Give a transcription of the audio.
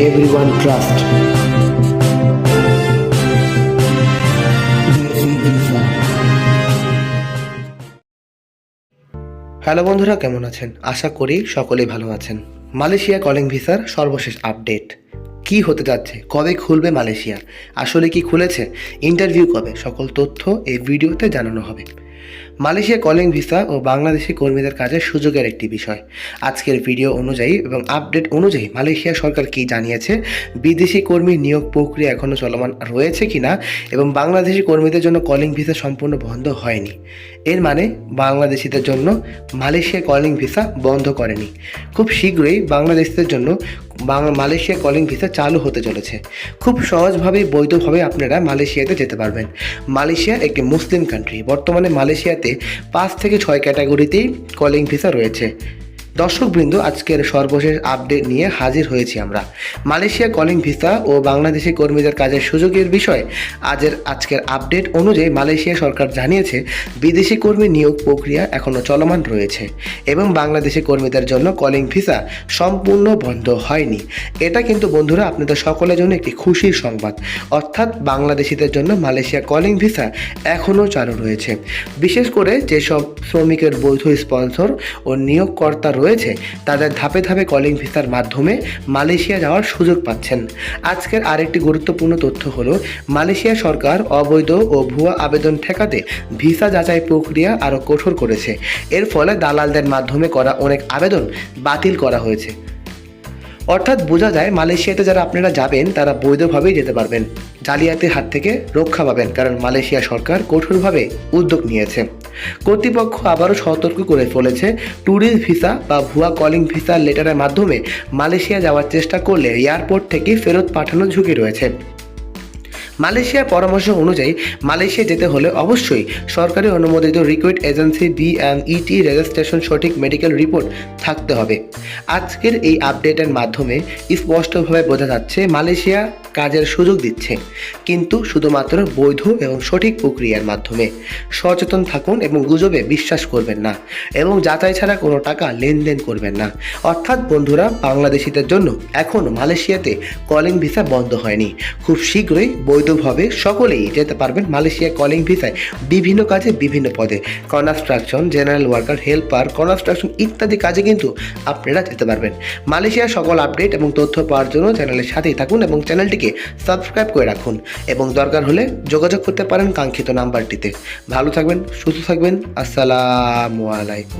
everyone trust. Hello বন্ধুরা, কেমন আছেন? আশা করি সকলেই ভালো আছেন। মালয়েশিয়া কলিং ভিসার সর্বশেষ আপডেট কি হতে যাচ্ছে? কবে খুলবে মালয়েশিয়া? আসলে কি খুলেছে? ইন্টারভিউ কবে? সকল তথ্য এই ভিডিওতে জানানো হবে। মালয়েশিয়া কলিং ভিসা ও বাংলাদেশি কর্মীদের কাজের সুযোগের একটি বিষয়। আজকের ভিডিও অনুযায়ী এবং আপডেট অনুযায়ী মালয়েশিয়া সরকার কি জানিয়েছে, বিদেশি কর্মী নিয়োগ প্রক্রিয়া এখনও চলমান রয়েছে কিনা এবং বাংলাদেশি কর্মীদের জন্য কলিং ভিসা সম্পূর্ণ বন্ধ হয়নি। এর মানে বাংলাদেশিদের জন্য মালয়েশিয়া কলিং ভিসা বন্ধ করেনি। খুব শীঘ্রই বাংলাদেশিদের জন্য মালয়েশিয়া কলিং ভিসা চালু হতে চলেছে। খুব সহজভাবেই, বৈধভাবে আপনারা মালয়েশিয়াতে যেতে পারবেন। মালয়েশিয়া একটি মুসলিম কান্ট্রি বর্তমানে মালয়েশিয়াতে পাঁচ থেকে ছয় ক্যাটাগরিতেই কলিং ভিসা রয়েছে। দর্শকবৃন্দ, আজকের সর্বশেষ আপডেট নিয়ে হাজির হয়েছি আমরা। মালয়েশিয়া কলিং ভিসা ও বাংলাদেশি কর্মীদের কাজের সুযোগের বিষয়ে আজের আজকের আপডেট অনুযায়ী মালয়েশিয়া সরকার জানিয়েছে, বিদেশি কর্মী নিয়োগ প্রক্রিয়া এখনও চলমান রয়েছে এবং বাংলাদেশি কর্মীদের জন্য কলিং ভিসা সম্পূর্ণ বন্ধ হয়নি। এটা কিন্তু বন্ধুরা আপনাদের সকলের জন্য একটি খুশির সংবাদ। অর্থাৎ বাংলাদেশিদের জন্য মালয়েশিয়া কলিং ভিসা এখনও চালু রয়েছে। বিশেষ করে যেসব শ্রমিকের বৈধ স্পন্সর ও নিয়োগকর্তা রয়েছে, তাদের ধাপে ধাপে কলিং ভিসার মাধ্যমে মালয়েশিয়া যাওয়ার সুযোগ পাচ্ছেন। আজকের আরেকটি গুরুত্বপূর্ণ তথ্য হলো, মালয়েশিয়া সরকার অবৈধ ও ভুয়া আবেদন ঠেকাতে ভিসা যাচাই প্রক্রিয়া আরও কঠোর করেছে। এর ফলে দালালদের মাধ্যমে করা অনেক আবেদন বাতিল করা হয়েছে। অর্থাৎ বোঝা যায় মালয়েশিয়াতে যারা আপনারা যাবেন, তারা বৈধভাবেই যেতে পারবেন। জালিয়াতির হাত থেকে রক্ষা পাবেন, কারণ মালয়েশিয়া সরকার কঠোরভাবে উদ্যোগ নিয়েছে। কর্তৃপক্ষ আবারও সতর্ক করে ফেলেছে ট্যুরিস্ট ভিসা বা ভুয়া কলিং ভিসা লেটারের মাধ্যমে মালয়েশিয়া যাওয়ার চেষ্টা করলে এয়ারপোর্ট থেকে ফেরত পাঠানোর ঝুঁকি রয়েছে। মালয়েশিয়ার পরামর্শ অনুযায়ী, মালয়েশিয়া যেতে হলে অবশ্যই সরকারি অনুমোদিত রিকুইড এজেন্সি বিএমইটি রেজিস্ট্রেশন সঠিক মেডিকেল রিপোর্ট থাকতে হবে। আজকের এই আপডেটের মাধ্যমে স্পষ্টভাবে বোঝা যাচ্ছে মালয়েশিয়া কাজের সুযোগ দিচ্ছে। কিন্তু শুধুমাত্র বৈধ এবং সঠিক প্রক্রিয়ার মাধ্যমে। সচেতন থাকুন এবং গুজবে বিশ্বাস করবেন না এবং যাচাই ছাড়া কোনো টাকা লেনদেন করবেন না। অর্থাৎ বন্ধুরা, বাংলাদেশিদের জন্য এখন মালয়েশিয়াতে কলিং ভিসা বন্ধ হয়নি। খুব শীঘ্রই বৈধভাবে সকলেই যেতে পারবেন মালয়েশিয়া কলিং ভিসায় বিভিন্ন কাজে বিভিন্ন পদে। Construction, general worker, helper, construction ইত্যাদি কাজে কিন্তু আপনারা যেতে পারবেন। মালয়েশিয়ার সকল আপডেট এবং তথ্য পাওয়ার জন্য চ্যানেলের সাথেই থাকুন এবং চ্যানেলটিকে সাবস্ক্রাইব করে রাখুন এবং দরকার হলে যোগাযোগ করতে পারেন কাঙ্ক্ষিত নাম্বারটিতে। ভালো থাকবেন, সুস্থ থাকবেন, আসসালামু আলাইকুম।